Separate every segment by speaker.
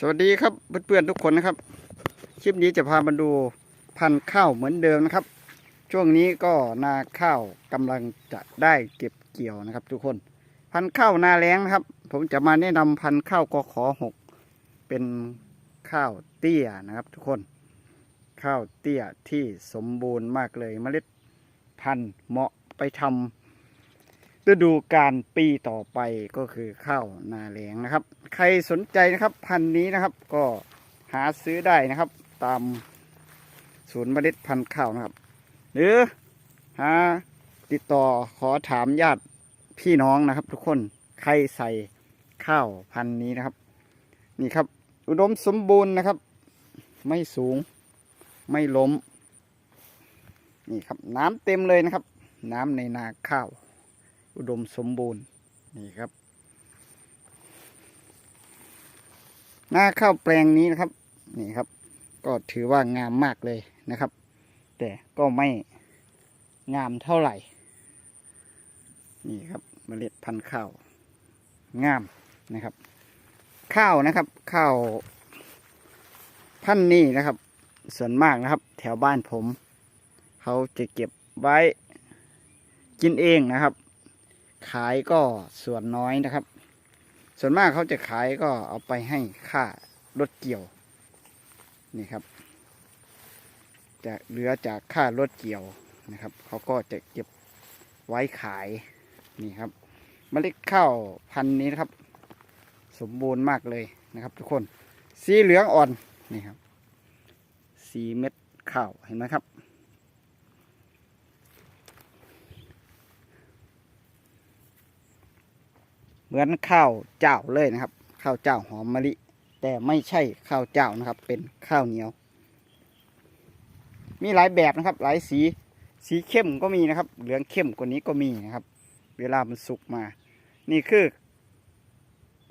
Speaker 1: สวัสดีครับเพื่อนๆทุกคนนะครับ คลิปนี้จะพามาดูพันธุ์ข้าวเหมือนเดิมนะครับ ช่วงนี้ก็นาข้าวกำลังจะได้เก็บเกี่ยวนะครับ ทุกคนพันธุ์ข้าวนาแล้งนะครับ ผมจะมาแนะนำพันธุ์ข้าวกขอหกเป็นข้าวเตี้ยนะครับ ทุกคน ข้าวเตี้ยที่สมบูรณ์มากเลยเมล็ดพันธุ์เหมาะไปทำ ฤดูการปีต่อไปก็คือข้าวนาแล้งนะครับ ใครสนใจนะครับพันธุ์นี้นะครับก็หาซื้อได้นะครับ ตามศูนย์เมล็ดพันธุ์ข้าวนะครับ หรือหาติดต่อขอถามญาติพี่น้องนะครับ ทุกคนใครใส่ข้าวพันธุ์นี้นะครับ นี่ครับ อุดมสมบูรณ์นะครับ ไม่สูงไม่ล้ม นี่ครับ น้ำเต็มเลยนะครับ น้ำในนาข้าว อุดมสมบูรณ์นี่ครับ หน้าข้าวแปลงนี้นะครับ นี่ครับ ก็ถือว่างามมากเลยนะครับ แต่ก็ไม่งามเท่าไหร่ นี่ครับเมล็ดพันธุ์ข้าว งามนะครับ ข้าวนะครับ ข้าวพันธุ์นี้นะครับ ส่วนมากนะครับ แถวบ้านผม เขาจะเก็บไว้กินเองนะครับ ขายก็ส่วนน้อยนะครับ ส่วนมากเขาจะขายก็เอาไปให้ค่ารถเกี่ยวนี่ครับจะเหลือจากค่ารถเกี่ยวนะครับเขาก็จะเก็บไว้ขายนี่ครับเมล็ดข้าวพันธุ์นี้นะครับ สมบูรณ์มากเลยนะครับ ทุกคนสีเหลืองอ่อนนี่ครับสีเม็ดข้าวเห็นไหมครับ เหมือนข้าวเจ้าเลยนะครับ ข้าวเจ้าหอมมะลิ แต่ไม่ใช่ข้าวเจ้านะครับ เป็นข้าวเหนียว มีหลายแบบนะครับ หลายสีสีเข้มก็มีนะครับ เหลืองเข้มกว่านี้ก็มีนะครับ เวลามันสุกมา นี่คือ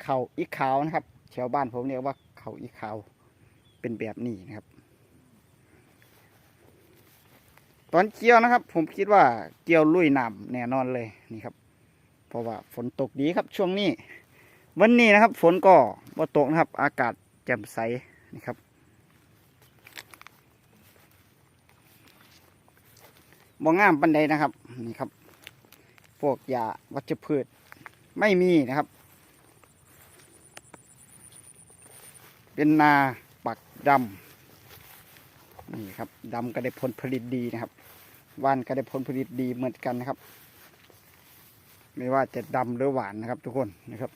Speaker 1: ข้าวอีขาวนะครับชาวบ้านผมเรียกว่าข้าวอีขาวเป็นแบบนี้นะครับ ตอนเกี่ยวนะครับ ผมคิดว่าเกี่ยวลุยน้ำแน่นอนเลยนี่ครับ เพราะว่าฝนตกดีครับช่วงนี้ วันนี้นะครับ ฝนก็บ่ตกนะครับ อากาศแจ่มใสนะครับบ่งามปันใดนะครับนี่ครับ พวกยาวัชพืชไม่มีนะครับ เป็นนาปักดำนี่ครับดำก็ได้ผลผลิตดีนะครับว่านก็ได้ผลผลิตดีเหมือนกันนะครับ ไม่ว่าจะดำหรือหวานนะครับ ทุกคนนะครับ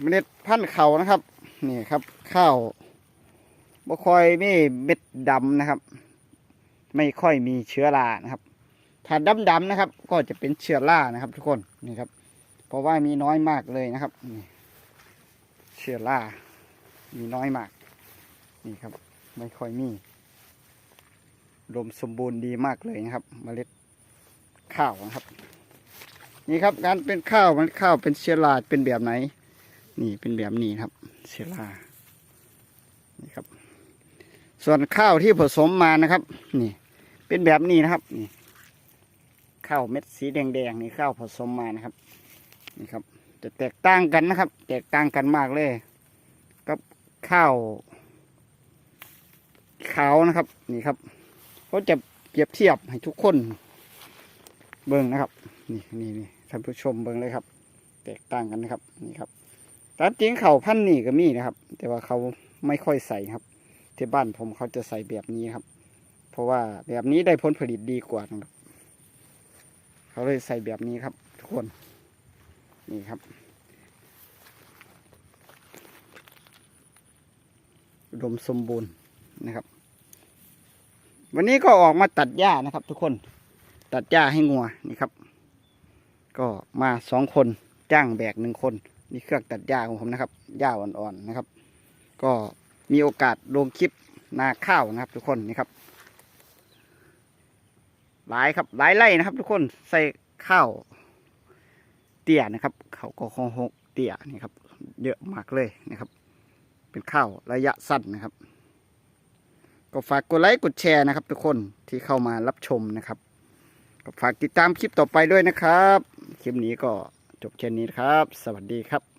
Speaker 1: เมล็ดพันธุ์เขานะครับ นี่ครับ ข้าวบ่ค่อยมีเม็ดดำนะครับ ไม่ค่อยมีเชื้อรานะครับ ถ้าดำดำๆนะครับ ก็จะเป็นเชื้อรานะครับ ทุกคนนี่ครับ เพราะว่ามีน้อยมากเลยนะครับนี่เชื้อรามีน้อยมาก นี่ครับ ไม่ค่อยมีรวมสมบูรณ์ดีมากเลยนะครับ เมล็ดข้าวนะครับ นี่ครับการเป็นข้าวมันข้าวเป็นเชื้อราเป็นแบบไหน นี่เป็นแบบนี้ครับ เชื้อรานี่ครับ ส่วนข้าวที่ผสมมานะครับ นี่ เป็นแบบนี้นะครับนี่ข้าวเม็ดสีแดงๆนี่ข้าวผสมมานะครับ นี่ครับ จะแตกต่างกันนะครับ แตกต่างกันมากเลย กับข้าวขาวนะครับ นี่ครับเขาจะเปรียบเทียบให้ทุกคน เบิ่งนะครับ นี่นี่นี่ ท่านผู้ชมเบิ่งเลยครับ แตกต่างกันนะครับนี่ครับตามจริงเขาพันนี่ก็มีนะครับ แต่ว่าเขาไม่ค่อยใส่ครับ ที่บ้านผมเขาจะใส่แบบนี้ครับ เพราะว่าแบบนี้ได้ผลผลิตดีกว่านะครับเขาเลยใส่แบบนี้ครับ ทุกคนนี่ครับอุดมสมบูรณ์นะครับ วันนี้ก็ออกมาตัดหญ้านะครับ ทุกคนตัดหญ้าให้งัวนี่ครับ ก็มาสองคนจ้างแบกหนึ่งคนนี่เครื่องตัดหญ้าของผมนะครับหญ้าอ่อนๆนะครับ ก็มีโอกาสลงคลิปนาข้าวนะครับ ทุกคนนี่ครับ หลายครับหลายไร่นะครับ ทุกคนใส่ข้าวเตี้ยนะครับเขาก็คงหกเตี้ยนี่ครับ เยอะมากเลยนะครับ เป็นข้าวระยะสั้นนะครับ ก็ฝากกดไลค์กดแชร์นะครับ ทุกคนที่เข้ามารับชมนะครับก็ฝากติดตามคลิปต่อไปด้วยนะครับ คลิปนี้ก็จบแค่นี้ครับ สวัสดีครับ